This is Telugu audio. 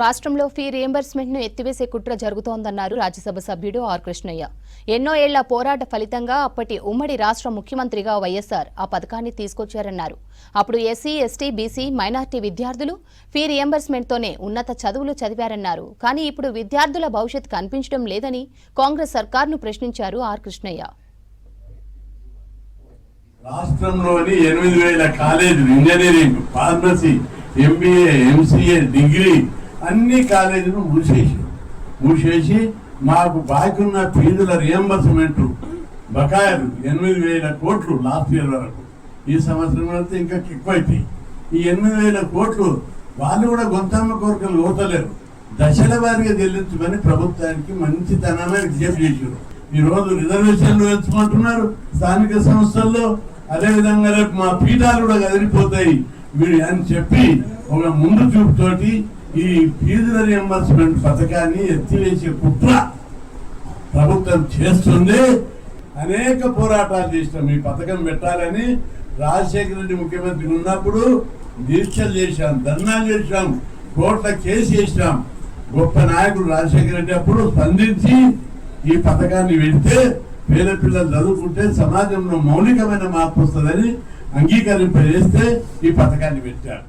రాష్ట్రంలో ఫీ రియంబర్స్మెంట్ను ఎత్తివేసే కుట్ర జరుగుతోందన్నారు రాజ్యసభ సభ్యుడు ఆర్ కృష్ణయ్య. ఎన్నో ఏళ్ళ పోరాట ఫలితంగా అప్పటి ఉమ్మడి రాష్ట్ర ముఖ్యమంత్రిగా వైఎస్ఆర్ ఆ పథకాన్ని తీసుకొచ్చారన్నారు. అప్పుడు ఎస్సీ ఎస్టీ బీసీ మైనార్టీ విద్యార్థులు ఫీ రియంబర్స్మెంట్ తోనే ఉన్నత చదువులు చదివారన్నారు. కానీ ఇప్పుడు విద్యార్థుల భవిష్యత్ కనిపించడం లేదని కాంగ్రెస్ సర్కార్ను ప్రశ్నించారు ఆర్ కృష్ణయ్య. రాష్ట్రంలోని ఎనిమిది వేల కాలేజీలు engineering pharmacy MBA MCA degree అన్ని కాలేజీలు మూసేసి. మూసేసి మాకు బాకీ ఉన్న ఫీజుల రియంబర్స్మెంట్ బకాయిలు ఎనిమిది వేల కోట్లు లాస్ట్ ఇయర్ వరకు. ఈ సంవత్సరం అయితే ఇంకా ఎక్కువైతాయి ఈ ఎనిమిది వేల కోట్లు వాళ్ళు కూడా గొంతమ్మ కోరికలు ఓతలేరు. దశల వారిగా చెల్లించమని ప్రభుత్వానికి మంచితనమే విజ్ఞప్తి చేశారు. ఈరోజు రిజర్వేషన్లు ఎంచుకుంటున్నారు స్థానిక సంస్థల్లో. అదేవిధంగా రేపు మా పీఠాలు కూడా కదిలిపోతాయి. వీడు అని చెప్పి ఒక ముందు చూపుతోటి ఈ ఫీజుల రియంబర్స్మెంట్ పథకాన్ని ఎత్తివేసే కుట్ర ప్రభుత్వం చేస్తుంది. అనేక పోరాటాలు చేసినాం. ఈ పథకం పెట్టాలని రాజశేఖర రెడ్డి ముఖ్యమంత్రి ఉన్నప్పుడు దీక్షలు చేశాం ధర్నాలు చేశాం కోట్ల కేసు చేసినాం గొప్ప నాయకుడు రాజశేఖర రెడ్డి అప్పుడు స్పందించి ఈ పథకాన్ని పెడితే పేద పిల్లలు చదువుకుంటే సమాజంలో మౌలికమైన మార్పు వస్తుందని అంగీకరింపజేస్తే ఈ పథకాన్ని పెట్టారు